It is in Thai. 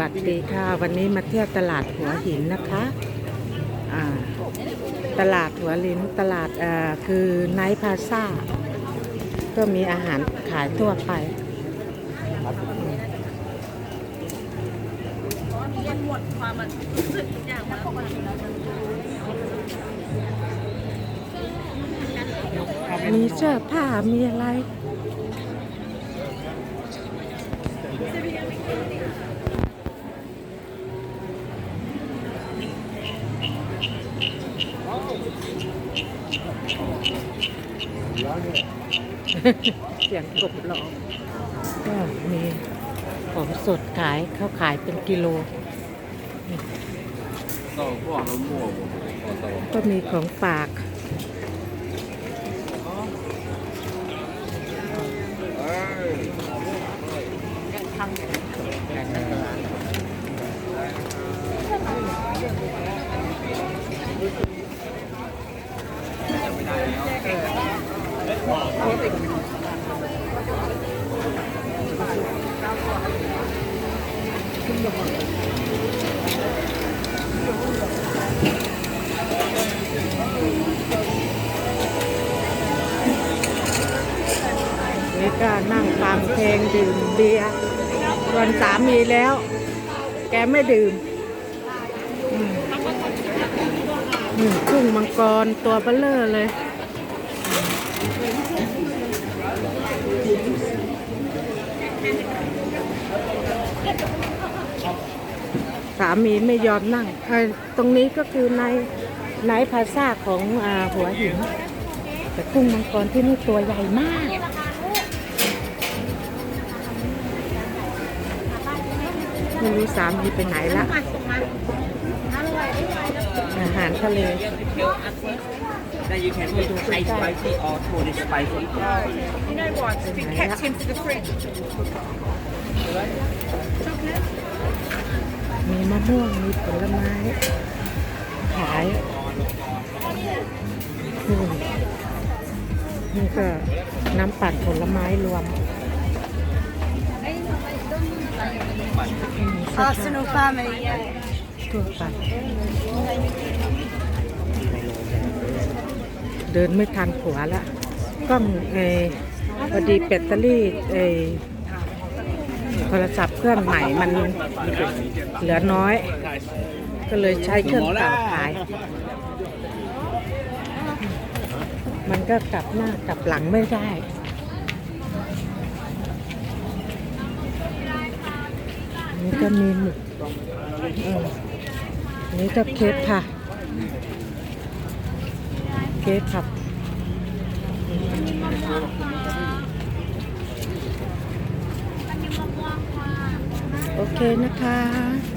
วัสดีค่ะ วันนี้มาเที่ยวตลาดหัวหินนะคะตลาดหัวหินตลาดคือไนท์พาซ่าก็มีอาหารขายทั่วไปมีเสื้อผ้ามีอะไร แล้วเนี่ยเสียงกบร้องก็มีของสดขายเขาขายเป็นกิโล ก็มีของฝาก ทำ นี่ก็นั่งฟังเพลงดื่มเบียร์ชวนสามีแล้ว แกไม่ดื่มอืมอืมกุ้งมังกรตัวเบลเลอร์เลย สามีไม่ยอมนั่ง ตรงนี้ก็คือในในพาซ่าของอหัวหิน แต่กุ้งมังกรที่นี่ตัวใหญ่มากไม่รู้สามีไปไหนละอาหารทะเล Then you can put Thai spicy or Thai spicy. You know what? If we kept him to the fridge. มีมะม่วงมีผลไม้ขายนี่นี่ก็น้ำปั่นผลไม้รวมมีเสื้อผ้า Arsenal family, yeah. ทั่วไป เดินไม่ทันผัวละกล้องเอพอดีแบตเตอรี่เอโทรศัพท์เครื่องใหม่มันเหลือน้อย ก็เลยใช้เครื่องเก่าถ่าย มันก็กลับหน้ากลับหลังไม่ได้นี่ก็มีหมึกนี่ก็เคฟค่ะ เคครับโอเคนะคะ